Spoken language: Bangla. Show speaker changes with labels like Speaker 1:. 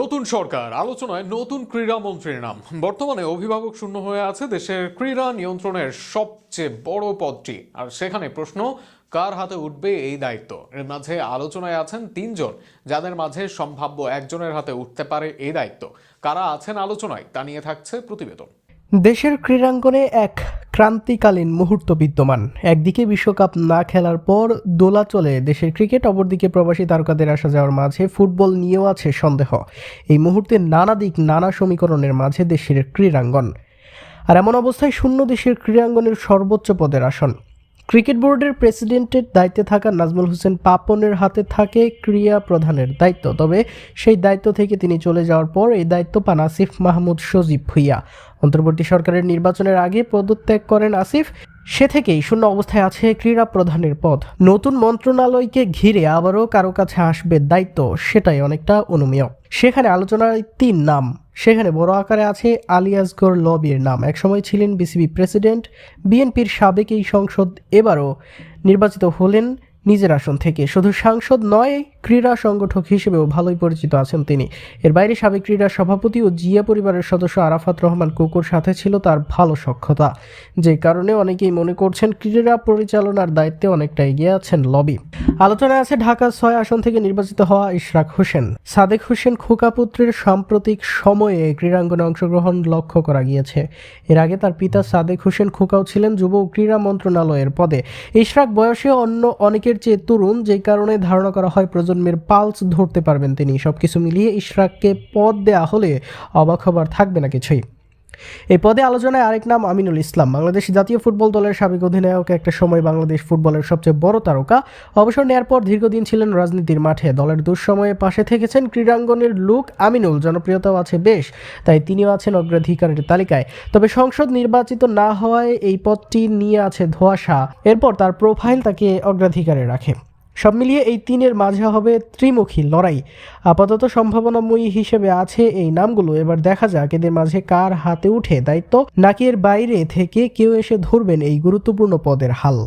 Speaker 1: নতুন সরকার, আলোচনায় নতুন ক্রীড়া মন্ত্রীর নাম। বর্তমানে অভিভাবক শূন্য হয়ে আছে দেশের ক্রীড়া নিয়ন্ত্রণের সবচেয়ে বড় পদটি। আর সেখানে প্রশ্ন, কার হাতে উঠবে এই দায়িত্ব? এর মাঝে আলোচনায় আছেন তিনজন, যাদের মাঝে সম্ভাব্য একজনের হাতে উঠতে পারে এই দায়িত্ব। কারা আছেন আলোচনায় তা নিয়ে থাকছে প্রতিবেদন।
Speaker 2: দেশের ক্রীড়াঙ্গনে এক ক্রান্তিকালীন মুহূর্ত বিদ্যমান। একদিকে বিশ্বকাপ না খেলার পর দোলা চলে, দেশের ক্রিকেট, অপরদিকে প্রবাসী তারকাদের আসা যাওয়ার মাঝে ফুটবল নিয়েও আছে সন্দেহ। এই মুহূর্তে নানা দিক, নানা সমীকরণের মাঝে দেশের ক্রীড়াঙ্গন। আর এমন অবস্থায় শূন্য দেশের ক্রীড়াঙ্গনের সর্বোচ্চ পদের আসন। ক্রিকেট বোর্ডের প্রেসিডেন্টের দায়িত্বে থাকা নাজমুল হোসেন পাপনের হাতে থাকে ক্রিয়া প্রধানের দায়িত্ব। তবে সেই দায়িত্ব থেকে তিনি চলে যাওয়ার পর এই দায়িত্ব পান আসিফ মাহমুদ সজীব ভুইয়া। অন্তর্বর্তী সরকারের নির্বাচনের আগে পদত্যাগ করেন আসিফ। সে থেকেই শূন্য অবস্থায় আছে ক্রীড়া প্রধানের পদ। নতুন মন্ত্রণালয়কে ঘিরে আবারও কারও কাছে আসবে দায়িত্ব, সেটাই অনেকটা অনুমেয়। সেখানে আলোচনায় তিন নাম। সেখানে বড় আকারে আছে আলী আসগর লবির নাম। একসময় ছিলেন বিসিবি প্রেসিডেন্ট, বিএনপির সাবেক এই সংসদ এবারও নির্বাচিত হলেন নিজের আসন থেকে। শুধু সাংসদ নয় ক্রীড়া সংগঠক হিসেবেও ভালোই পরিচিত আছেন তিনি। এর বাইরে সাবেক ক্রীড়া সভাপতি ও জিয়া পরিবারের সদস্য আরাফাত রহমান কুকুর সাথে ছিল তার ভালো সক্ষতা যে কারণে অনেকেই মনে করছেন ক্রীড়া পরিচালনার দায়িত্বে অনেকটা এগিয়ে আছেন লবি। আলোচনায় আছে ঢাকা ছয় আসন থেকে নির্বাচিত হওয়া ইশরাক হোসেন। সাদেক হোসেন খোকাপুত্রের সাম্প্রতিক সময়ে ক্রীড়াঙ্গনে অংশগ্রহণ লক্ষ্য করা গিয়েছে। এর আগে তার পিতা সাদেক হোসেন খোকাও ছিলেন যুব ও ক্রীড়া মন্ত্রণালয়ের পদে। ইশরাক বয়সে অন্য অনেকের চেয়ে তরুণ, যে কারণে ধারণা করা হয় প্রজন্মের পালস ধরতে পারবেন তিনি। সবকিছু মিলিয়ে ইশরাককে পদ দেয়া হলে অবাক হবার থাকবে না কিছুই। এই পদে আলোচনায় আরেক নাম আমিনুল ইসলাম। বাংলাদেশ জাতীয় ফুটবল দলের সাবেক অধিনায়ক একটা সময় বাংলাদেশ ফুটবলের সবচেয়ে বড় তারকা। অবসর নেয়ার পর দীর্ঘদিন ছিলেন রাজনীতির মাঠে। দলের দুঃসময়ে পাশে থেকেছেন ক্রীড়াঙ্গনের লুক আমিনুল। জনপ্রিয়তাও আছে বেশ, তাই তিনিও আছেন অগ্রাধিকারের তালিকায়। তবে সংসদ নির্বাচিত না হওয়ায় এই পদটি নিয়ে আছে ধোঁয়াশা। এরপর তার প্রোফাইল তাকে অগ্রাধিকারে রাখে। সব মিলিয়ে এই তিনের মাঝে হবে ত্রিমুখী লড়াই। আপাতত সম্ভাবনাময়ী হিসেবে আছে এই নামগুলো। এবার দেখা যাক এদের মাঝে কার হাতে উঠে দায়িত্ব নাকি এর বাইরে থেকে কেউ এসে ধরবেন এই গুরুত্বপূর্ণ পদের হাল?